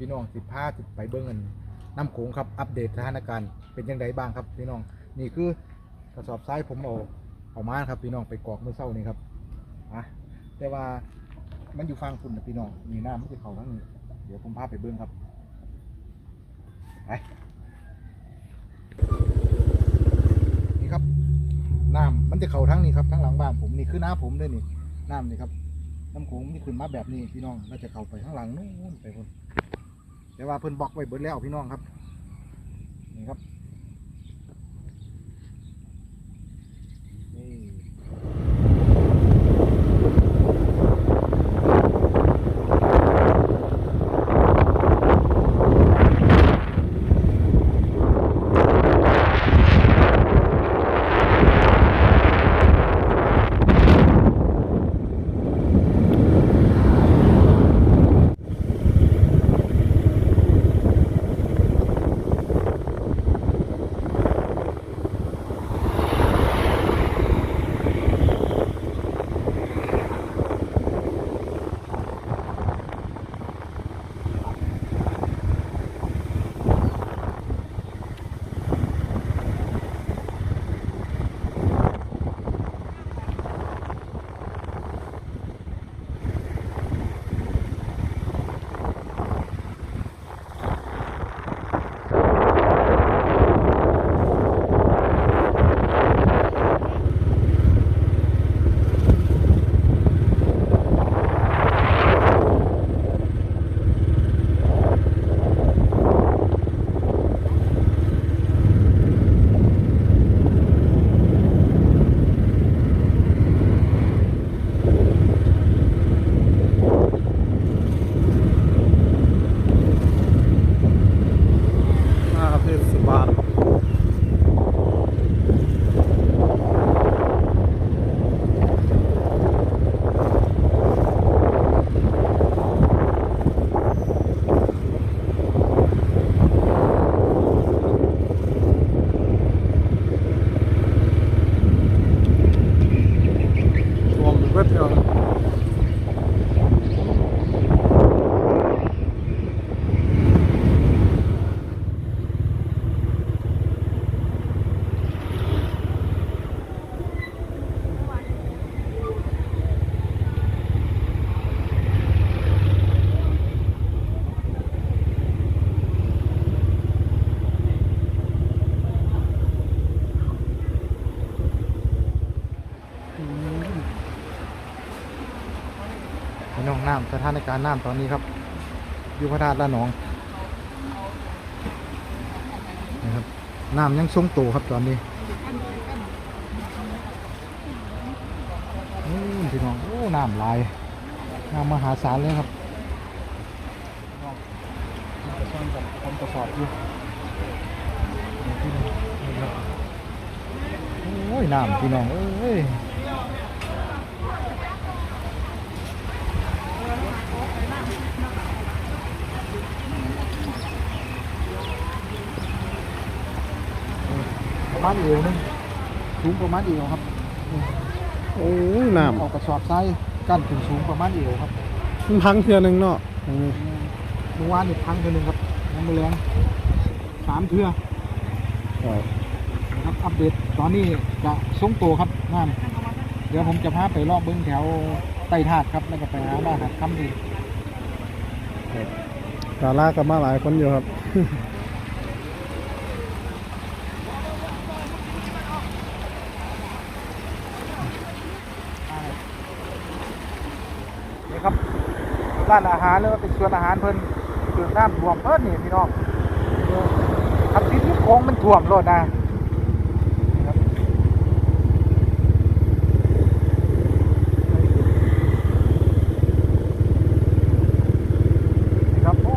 พี่น้องสิพาสิบไปเบิ่งกันน้ำโขงครับอัปเดตสถานการณ์เป็นยังไงบ้างครับพี่น้องนี่คือกระสอบทรายผมเอาเอามาครับพี่น้องไปกรอกเมื่อเช้านี้ครับอะแต่ว่ามันอยู่ฟังคุณนะพี่น้องมีน้ำไม่ใช่เขาทั้งนี้เดี๋ยวผมพาไปเบิ่งครับไปนี่ครับน้ำมันจะเข้าทั้งนี้ครับทั้งหลังบ้านผมนี่คือน้าผมด้วยนี่น้ำนี่ครับน้ำโขงนี่ขึ้นมาแบบนี้พี่น้องแล้วจะเข้าไปข้างหลังนู้นไปคน แต่ว่าเพิ่นบล็อกไว้เบิดแล้วพี่น้องครับ น้ำสถานการณ์น้ำตอนนี้ครับยูพระธาตุละหนองนะครับน้ำยังทรงตัวครับตอนนี้อู้พี่น้องโอ้น้ำลายน้ำมหาศาลเลยครับน้ำกระซ่อนกับคนกระสอบอยู่นี่ครับโอ้ยน้ำพี่น้องเอ้ย ประมาณเอวนึงสูงประมาณเอวครับนี่โอ้ยน้ออกกระสอบไซส์กั้นถึงสูงประมาณเอวครับำมันพังเทือหนึงเนาะตรงนี้เมื่อวานนี่พังเท่านึงครับยังไม่แรงสามเทือครับนะครับอัปเดตตอนนี้จะทรงตัวครับน้ำเดี๋ยวผมจะพาไปรอบเบิ้งแถวไต่ถาดครับแล้วก็ไปหาบ้านหัดคำดีดารากับมาหลายคนอยู่ครับ นี่ครับ ร้านอาหารหรือว่าเป็นสวนอาหารเพิ่นคือน้ำท่วมเพิ่นนี่พี่น้องครับที่ที่โค้งมันท่วมโลดนะนี่ครับ นี่ครับ โอ้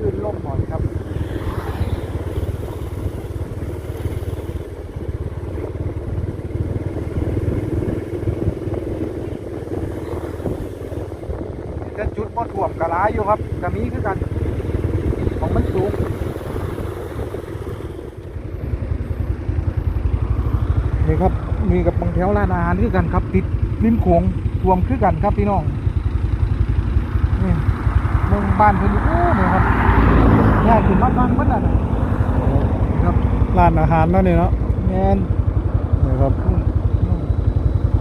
ลื่นล่มหน่อยครับ จะจุดบ่ถ่วมกระลายอยู่ครับกระมีคือกันของมันสูงนี่ครับมีกับบางแถวร้านอาหารคือกันครับติดริมโขงท่วมคือกันครับพี่น้องนี่เมืองบ้านเพิ่นอยู่โอ้เนี่ยครับแยกขึ้นมาฟังเพิ่นน่ะครับร้านอาหารนั่นนี่เนาะแม่นนี่ครับ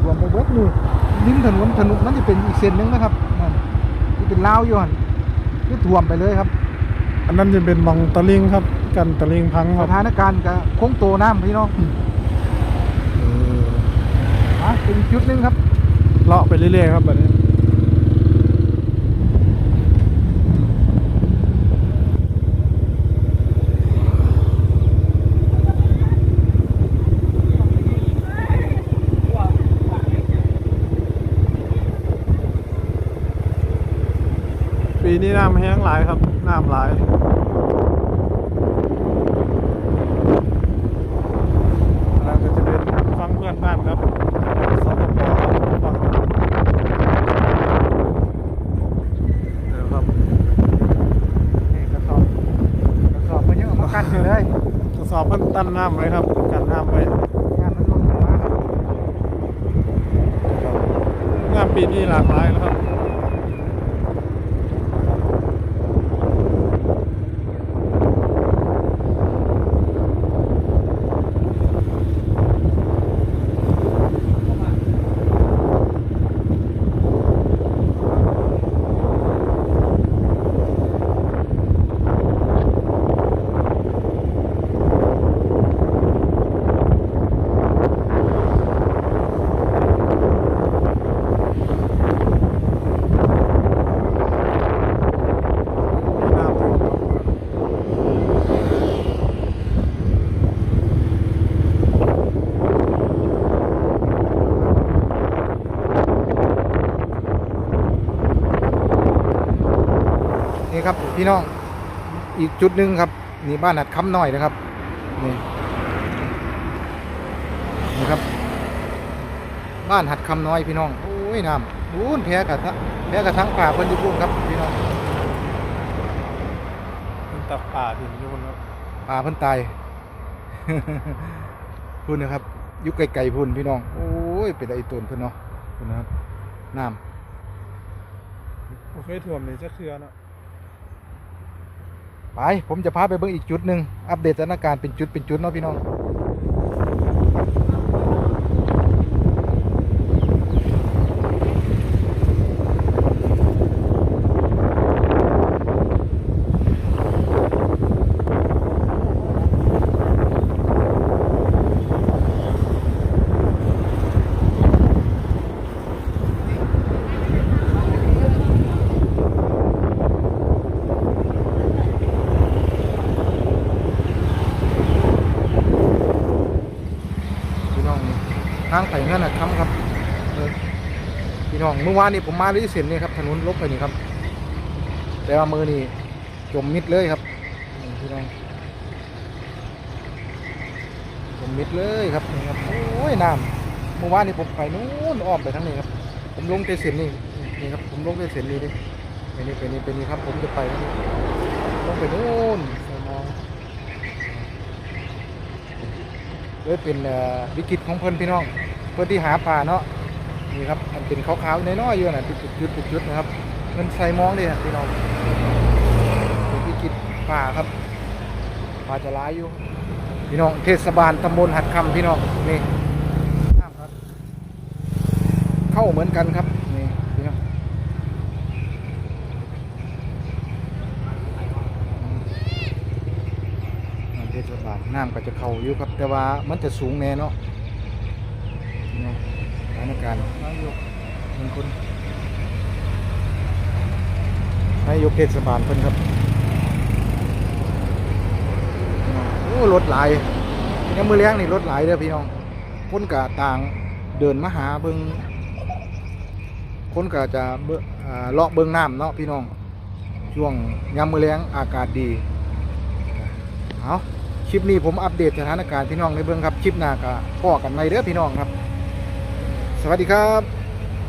รวมไปเบิดนี่ริมถนนถนนมันจะเป็นอีกเส้นหนึงนะครับนั่น เป็นลาวอยู่หั่นคือท่วมไปเลยครับอันนั้นจะเป็นบังตะลิงครับ กันตะลิงพังคสรับถานการณ์ก็คงโตน้ำพี่น้องอะเป็นจุดหนึงครับเลาะไปเรื่อยๆครับแบบนี้ ปี นี้น้ำแห้งหลายครับ น้ำหลายแล้วก็จะเป็นฟังเพื่อนบ้านครับสปปครับฟังเดี๋ยวครับนี่กระสอบกระสอบมันยังเอามากั้นอยู่เลยทดสอบเพิ่นตั้นน้ำไว้ครับ กันน้ำไว้งานมันลงมาครับงานปีนี้หลากหลายแล้วครับ นี่ครับพี่น้องอีกจุดหนึ่งครับนี่บ้านหัดคำน้อยนะครับนี่นี่ครับ บ้านหัดคำน้อยพี่น้องโอ้ยน้ำบูนแพ้กระทะแพ้กระทั่งป่าเพิ่นอยู่พุ่นครับพี่น้องเป็นตักป่าถิ่นอยู่บนครับป่าเพิ่นตายพุ่นนะครับอยู่ไกลๆพุ่นพี่น้องโอ้ยเป็นไอ้ตนเพิ่นเนาะพุ่นนะครับน้โอเคท่วมนี่จะเคลือเนาะำ ไปผมจะพาไปเบิ่งอีกจุดหนึ่งอัปเดตสถานการณ์เป็นจุดเป็นจุดเนาะพี่น้องพี่น้องทางไปเงินนะครับครับพี่น้องเมื่อวานนี้ผมมาที่เส้นนี่ครับถนนลบไปนี่ครับ แต่ว่ามือนี่จมมิดเลยครับนี่พี่น้องจมมิดเลยครับนี่ครับโอ้ยน้ำเมื่อวานนี้ผมไปนู้นอ้อมไปทางนี้ครับ ผมลงไปเส้นนี่นี่ครับผมลงไปเส้นนี้ดิไปนี่ไปนี่ไปนี่ครับ ผมจะไปทางนี้ลงไปนู้นใส่มอง เลยเป็นวิกฤตของเพิ่นพี่น้อง เพื่อที่หาปลาเนาะนี่ครับมันเป็นขาวๆน้อยๆอยู่น่ะจุดจุดจุดจุดๆนะครับเงินใส่มองเลยนะพี่น้องเป็นวิกฤตปลาครับปลาจะร้ายอยู่ พี่น้องเทศบาลตำบลหัดคำพี่น้องนี่น้ำครับ เข้าเหมือนกันครับนี่พี่น้องน้ำเทศบาล น้ำก็จะเข้าอยู่ครับ แต่ว่ามันจะสูงแน่เนาะพี่น้องสถานการณ์นายกหนึ่งคนนายกเทศบาลเพิ่นครับ โอ้รถหลายยังมือเลี้ยงนี่รถหลายเด้อพี่น้องคนกะต่างเดินมาหาเบิงคนกะจะเบิ่เลาะเบิงน้ำเนาะพี่น้อง ช่วงยามมือแล้งอากาศดี เอา คลิปนี้ผมอัปเดตสถานการณ์พี่น้องในเบื้องครับ คลิปหน้าก็พ่อกันในเด้อพี่น้องครับ สวัสดีครับ